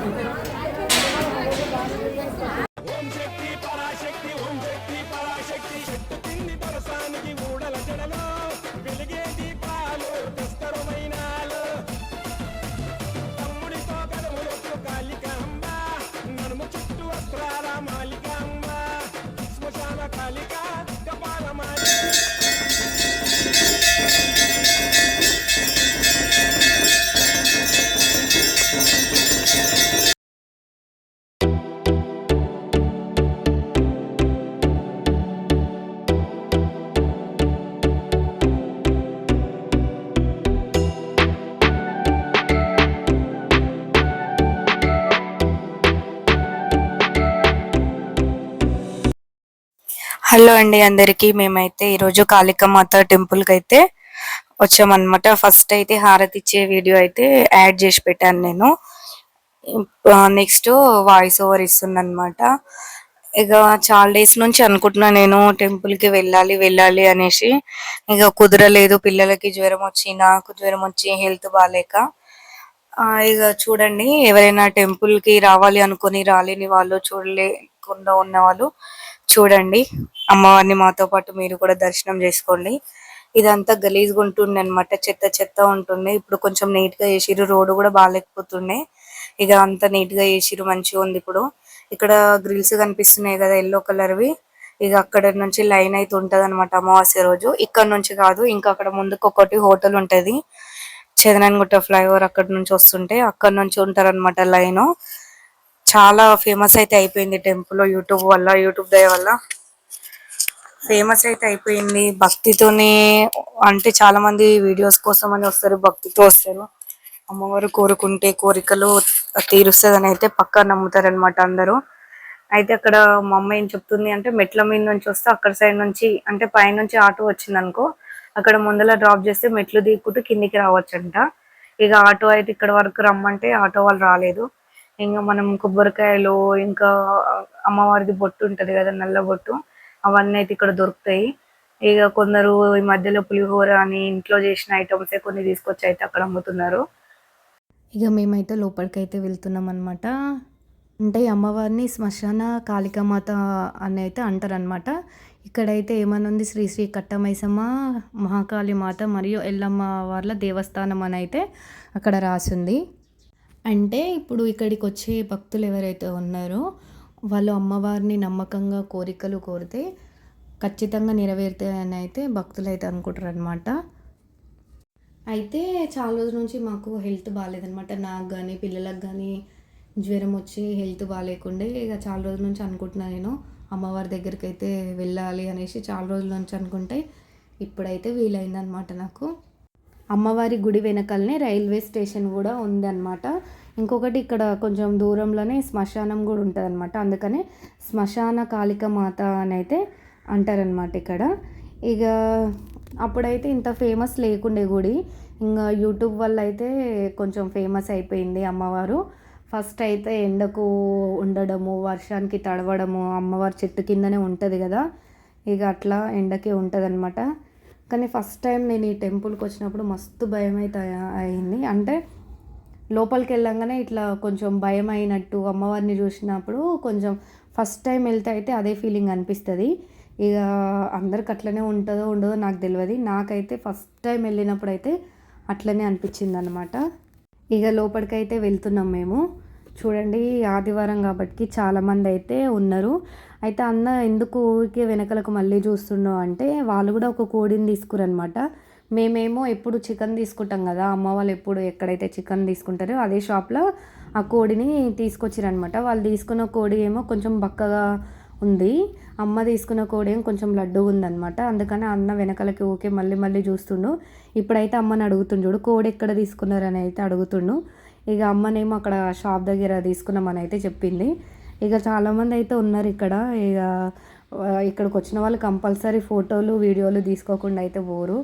아, 짠. Hello అండి అందరికీ. మేమైతే ఈరోజు కాళికమాత టెంపుల్కి అయితే వచ్చామన్నమాట. ఫస్ట్ అయితే హారతి ఇచ్చే వీడియో అయితే యాడ్ చేసి పెట్టాను నేను. నెక్స్ట్ వాయిస్ ఓవర్ ఇస్తుందన్నమాట. ఇక చాలా డేస్ నుంచి అనుకుంటున్నా నేను టెంపుల్కి వెళ్ళాలి వెళ్ళాలి అనేసి. ఇక కుదరలేదు పిల్లలకి జ్వరం వచ్చి నాకు జ్వరం వచ్చి హెల్త్ బాగాలేక ఇక చూడండి ఎవరైనా టెంపుల్కి రావాలి అనుకుని రాలేని వాళ్ళు చూడలేకుండా ఉన్న వాళ్ళు చూడండి. అమ్మవారిని మాతో పాటు మీరు కూడా దర్శనం చేసుకోండి. ఇదంతా గలీజ్గా ఉంటుంది అనమాట చెత్త చెత్త ఉంటుంది ఇప్పుడు కొంచెం నీట్గా చేసిర్రు. రోడ్డు కూడా బాగాలేకపోతుండే. ఇక అంతా నీట్గా వేసిరు మంచిగా ఉంది ఇప్పుడు. ఇక్కడ గ్రిల్స్ కనిపిస్తున్నాయి కదా ఎల్లో కలర్వి ఇక అక్కడ నుంచి లైన్ అయితే ఉంటది అనమాట అమావాస్య రోజు. ఇక్కడ నుంచి కాదు ఇంకా అక్కడ ముందుకు ఒకటి హోటల్ ఉంటది. చదనన్గుట్ట ఫ్లైఓవర్ అక్కడ నుంచి వస్తుంటే అక్కడ నుంచి ఉంటారు అనమాట లైన్ చాలా ఫేమస్ అయితే అయిపోయింది టెంపుల్ యూట్యూబ్ వల్ల యూట్యూబ్ దయ వల్ల. ఫేమస్ అయితే అయిపోయింది. భక్తితోని అంటే చాలా మంది వీడియోస్ కోసం అని వస్తారు భక్తితో వస్తారు. అమ్మవారు కోరుకుంటే కోరికలు తీరుస్తుందని అయితే పక్కా నమ్ముతారు అనమాట అందరూ. అయితే అక్కడ మా అమ్మ ఏం చెప్తుంది అంటే మెట్ల మీద నుంచి వస్తే అక్కడ సైడ్ నుంచి అంటే పైనుంచి ఆటో వచ్చింది అనుకో అక్కడ ముందర డ్రాప్ చేస్తే మెట్లు దిక్కుంటూ కిందికి రావచ్చంట. ఇక ఆటో అయితే ఇక్కడ వరకు రమ్మంటే ఆటో వాళ్ళు రాలేదు. ఇంకా మనం కొబ్బరికాయలు ఇంకా అమ్మవారిది బొట్టు ఉంటుంది కదా నల్ల బొట్టు. అవన్నీ అయితే ఇక్కడ దొరుకుతాయి. ఇక కొందరు ఈ మధ్యలో పులిహోర అని ఇంట్లో చేసిన ఐటమ్స్ కొన్ని తీసుకొచ్చి అయితే అక్కడ అమ్ముతున్నారు. ఇక మేమైతే లోపలికి అయితే వెళ్తున్నాం అనమాట అంటే అమ్మవారిని శ్మశాన కాళికామాత అని అయితే అంటారనమాట ఇక్కడైతే ఏమనుంది శ్రీ శ్రీ కట్టమైసమ్మ మహాకాళి మాత మరియు ఎల్లమ్మ వార్ల దేవస్థానం అని అయితే అక్కడ రాసింది. అంటే ఇప్పుడు ఇక్కడికి వచ్చే భక్తులు ఎవరైతే ఉన్నారో వాళ్ళు అమ్మవారిని నమ్మకంగా కోరికలు కోరితే ఖచ్చితంగా నెరవేరుతాయని అయితే భక్తులు అయితే అనుకుంటారు అనమాట అయితే చాలా రోజుల నుంచి మాకు హెల్త్ బాగాలేదనమాట నాకు కానీ పిల్లలకు కానీ జ్వరం వచ్చి హెల్త్ బాగాలేకుండే ఇక చాలా రోజుల నుంచి అనుకుంటున్నాను నేను. అమ్మవారి దగ్గరికి అయితే వెళ్ళాలి అనేసి చాలా రోజుల నుంచి అనుకుంటే ఇప్పుడైతే వీలైందనమాట నాకు. అమ్మవారి గుడి వెనకాలనే రైల్వే స్టేషన్ కూడా ఉందన్నమాట. ఇంకొకటి ఇక్కడ కొంచెం దూరంలోనే శ్మశానం కూడా ఉంటుంది అనమాట అందుకనే శ్మశాన కాళిక మాత అని అయితే అంటారనమాట ఇక్కడ. ఇక అప్పుడైతే ఇంత ఫేమస్ లేకుండే గుడి. ఇంకా యూట్యూబ్ వల్ల అయితే కొంచెం ఫేమస్ అయిపోయింది అమ్మవారు. ఫస్ట్ అయితే ఎండకు ఉండడము వర్షానికి తడవడము అమ్మవారి చెట్టు కిందనే ఉంటుంది కదా. ఇక అట్లా ఎండకే ఉంటుంది అనమాట కానీ ఫస్ట్ టైం నేను ఈ టెంపుల్కి వచ్చినప్పుడు మస్తు భయం అయితే అయింది. అంటే లోపలికి వెళ్ళంగానే ఇట్లా కొంచెం భయం అయినట్టు అమ్మవారిని చూసినప్పుడు కొంచెం ఫస్ట్ టైం వెళ్తే అయితే అదే ఫీలింగ్ అనిపిస్తుంది. ఇక అందరికి అట్లనే ఉంటుందో ఉండదో నాకు తెలియదు నాకైతే ఫస్ట్ టైం వెళ్ళినప్పుడు అయితే అట్లనే అనిపించింది అనమాట ఇక లోపలికైతే వెళ్తున్నాం మేము. చూడండి ఆదివారం కాబట్టి చాలామంది అయితే ఉన్నారు. అయితే అన్న ఎందుకు ఊరికే వెనకలకు మళ్ళీ చూస్తున్నావు అంటే వాళ్ళు కూడా ఒక కోడిని తీసుకురనమాట మేమేమో ఎప్పుడు చికెన్ తీసుకుంటాం కదా అమ్మ వాళ్ళు ఎప్పుడు ఎక్కడైతే చికెన్ తీసుకుంటారో అదే షాప్లో ఆ కోడిని తీసుకొచ్చిరనమాట వాళ్ళు తీసుకున్న కోడి ఏమో కొంచెం బక్కగా ఉంది. అమ్మ తీసుకున్న కోడి ఏమో కొంచెం లడ్డుగా ఉందనమాట అందుకని అన్న వెనకలకి ఓకే మళ్ళీ మళ్ళీ చూస్తుండు. ఇప్పుడైతే అమ్మని అడుగుతుండు చూడు కోడి ఎక్కడ తీసుకున్నారని అయితే అడుగుతుండు. ఇక అమ్మనేమో అక్కడ షాప్ దగ్గర తీసుకున్నామని అయితే చెప్పింది. ఇక చాలామంది అయితే ఉన్నారు ఇక్కడ. ఇక ఇక్కడికి వచ్చిన వాళ్ళు కంపల్సరీ ఫోటోలు వీడియోలు తీసుకోకుండా అయితే పోరు.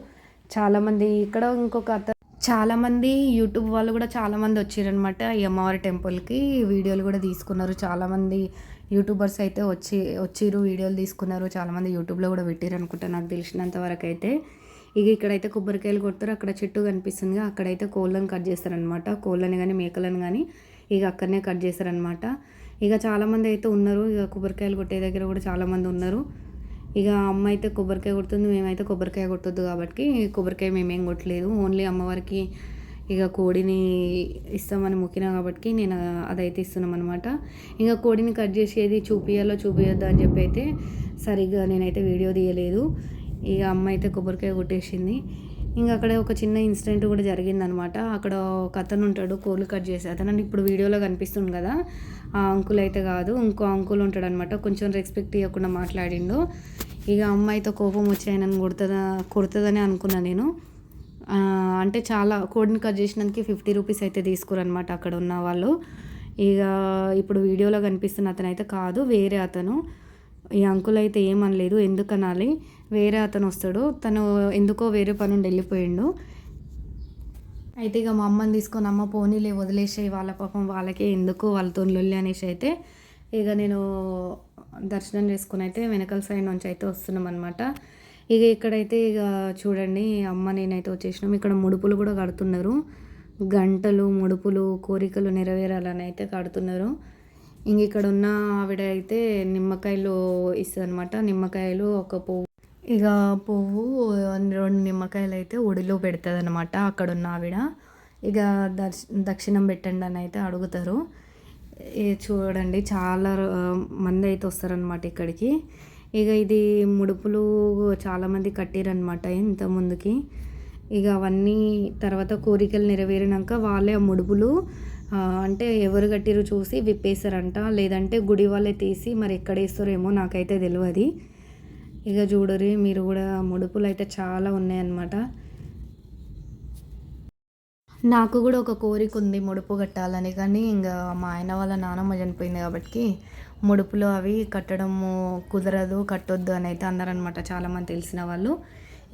చాలామంది ఇక్కడ ఇంకొక అత చాలామంది యూట్యూబ్ వాళ్ళు కూడా చాలామంది వచ్చారనమాట ఈ అమ్మవారి టెంపుల్కి. వీడియోలు కూడా తీసుకున్నారు. చాలామంది యూట్యూబర్స్ అయితే వచ్చి వచ్చిరు వీడియోలు తీసుకున్నారు. చాలామంది యూట్యూబ్లో కూడా పెట్టారు అనుకుంటా నాకు తెలిసినంత వరకు అయితే ఇక ఇక్కడైతే కొబ్బరికాయలు కొడతారు. అక్కడ చెట్టు కనిపిస్తుంది. అక్కడైతే కోళ్ళని కట్ చేస్తారనమాట కోళ్ళని కానీ మేకలను కానీ ఇక అక్కడనే కట్ చేస్తారనమాట ఇక చాలామంది అయితే ఉన్నారు. ఇక కొబ్బరికాయలు కొట్టే దగ్గర కూడా చాలామంది ఉన్నారు. ఇక అమ్మ అయితే కొబ్బరికాయ కొడుతుంది మేమైతే కొబ్బరికాయ కొట్టొద్దు కాబట్టి కొబ్బరికాయ మేమేం కొట్టలేదు. ఓన్లీ అమ్మవారికి ఇక కోడిని ఇస్తామని మొక్కినా కాబట్టి నేను అదైతే ఇస్తున్నాం అనమాట ఇంకా కోడిని కట్ చేసేది చూపియాలో చూపించద్దు అని చెప్పి అయితే సరిగ్గా నేనైతే వీడియో తీయలేదు. ఇక అమ్మ అయితే కొబ్బరికాయ కొట్టేసింది. ఇంకా అక్కడ ఒక చిన్న ఇన్సిడెంట్ కూడా జరిగిందనమాట. అక్కడ ఒక అతను ఉంటాడు కోళ్ళు కట్ చేసే. అతను ఇప్పుడు వీడియోలో కనిపిస్తుంది కదా. ఆ అంకుల్ అయితే కాదు ఇంకో అంకుల్ ఉంటాడు అనమాట కొంచెం రెస్పెక్ట్ ఇవ్వకుండా మాట్లాడిండు. ఇక అమ్మాయితో కోపం వచ్చి ఆయనను కొడుతుందా కొడుతుందని అనుకున్నా నేను. అంటే చాలా కోడిని కట్ చేసినందుకు ఫిఫ్టీ రూపీస్ అయితే తీసుకురనమాట అక్కడ ఉన్న వాళ్ళు. ఇక ఇప్పుడు వీడియోలో కనిపిస్తున్న అతను అయితే కాదు వేరే అతను. ఈ అంకుల్ అయితే ఏమనలేదు ఎందుకనాలి? వేరే అతను వస్తాడు. తను ఎందుకో వేరే పని ఉండి వెళ్ళిపోయిండు. అయితే ఇక మా అమ్మని తీసుకొని అమ్మ పోనీలే వదిలేసాయి వాళ్ళ పాపం వాళ్ళకే ఎందుకు వాళ్ళతో లొల్లి అనేసి అయితే ఇక నేను దర్శనం చేసుకుని అయితే వెనకాల సైడ్ నుంచి అయితే వస్తున్నాం అనమాట ఇక ఇక్కడైతే ఇక చూడండి అమ్మ నేనైతే వచ్చేసినాం. ఇక్కడ ముడుపులు కూడా కడుతున్నారు. గంటలు ముడుపులు కోరికలు నెరవేరాలని అయితే కడుతున్నారు. ఇంక ఇక్కడ ఉన్న ఆవిడ అయితే నిమ్మకాయలు ఇస్తుంది అనమాట నిమ్మకాయలు ఒక పువ్వు ఇక పువ్వు రెండు నిమ్మకాయలు అయితే ఒడిలో పెడుతుంది అనమాట అక్కడ ఉన్న ఆవిడ. ఇక దర్శ దక్షిణం పెట్టండి అని అయితే అడుగుతారు. చూడండి చాలా మంది అయితే వస్తారనమాట ఇక్కడికి. ఇక ఇది ముడుపులు చాలామంది కట్టిరనమాట ఇంత ముందుకి. ఇక అవన్నీ తర్వాత కోరికలు నెరవేరినాక వాళ్ళే ఆ ముడుపులు అంటే ఎవరు కట్టిరు చూసి విప్పేశారంట. లేదంటే గుడి వాళ్ళే తీసి మరి ఎక్కడ వేస్తారేమో నాకైతే తెలియదు ఇక చూడరి మీరు కూడా ముడుపులు అయితే చాలా ఉన్నాయన్నమాట. నాకు కూడా ఒక కోరిక ఉంది ముడుపు కట్టాలని కానీ ఇంకా మా ఆయన వాళ్ళ నానమ్మ చనిపోయింది కాబట్టి ముడుపులు అవి కట్టడము కుదరదు కట్టొద్దు అని అయితే అన్నారనమాట చాలామంది తెలిసిన వాళ్ళు.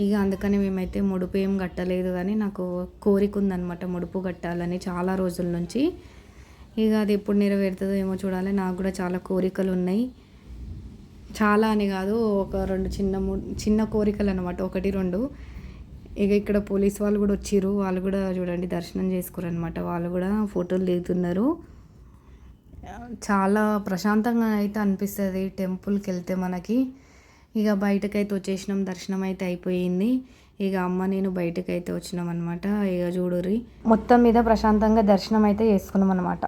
ఇక అందుకని మేమైతే ముడుపు ఏం కట్టలేదు కానీ నాకు కోరిక ఉందన్నమాట ముడుపు కట్టాలని చాలా రోజుల నుంచి. ఇక అది ఎప్పుడు నెరవేరుతుందో ఏమో చూడాలి నాకు కూడా చాలా కోరికలు ఉన్నాయి. చాలా అని కాదు ఒక రెండు చిన్న చిన్న కోరికలు అనమాట ఒకటి రెండు. ఇక ఇక్కడ పోలీస్ వాళ్ళు కూడా వచ్చిర్రు. వాళ్ళు కూడా చూడండి దర్శనం చేసుకోరనమాట అనమాట వాళ్ళు కూడా ఫోటోలు దిగుతున్నారు. చాలా ప్రశాంతంగా అయితే అనిపిస్తుంది టెంపుల్కి వెళ్తే మనకి. ఇక బయటకైతే వచ్చేసినాం. దర్శనం అయితే అయిపోయింది. ఇక అమ్మ నేను బయటకైతే వచ్చినాం అనమాట ఇక చూడరి మొత్తం మీద ప్రశాంతంగా దర్శనం అయితే చేసుకున్నాం అనమాట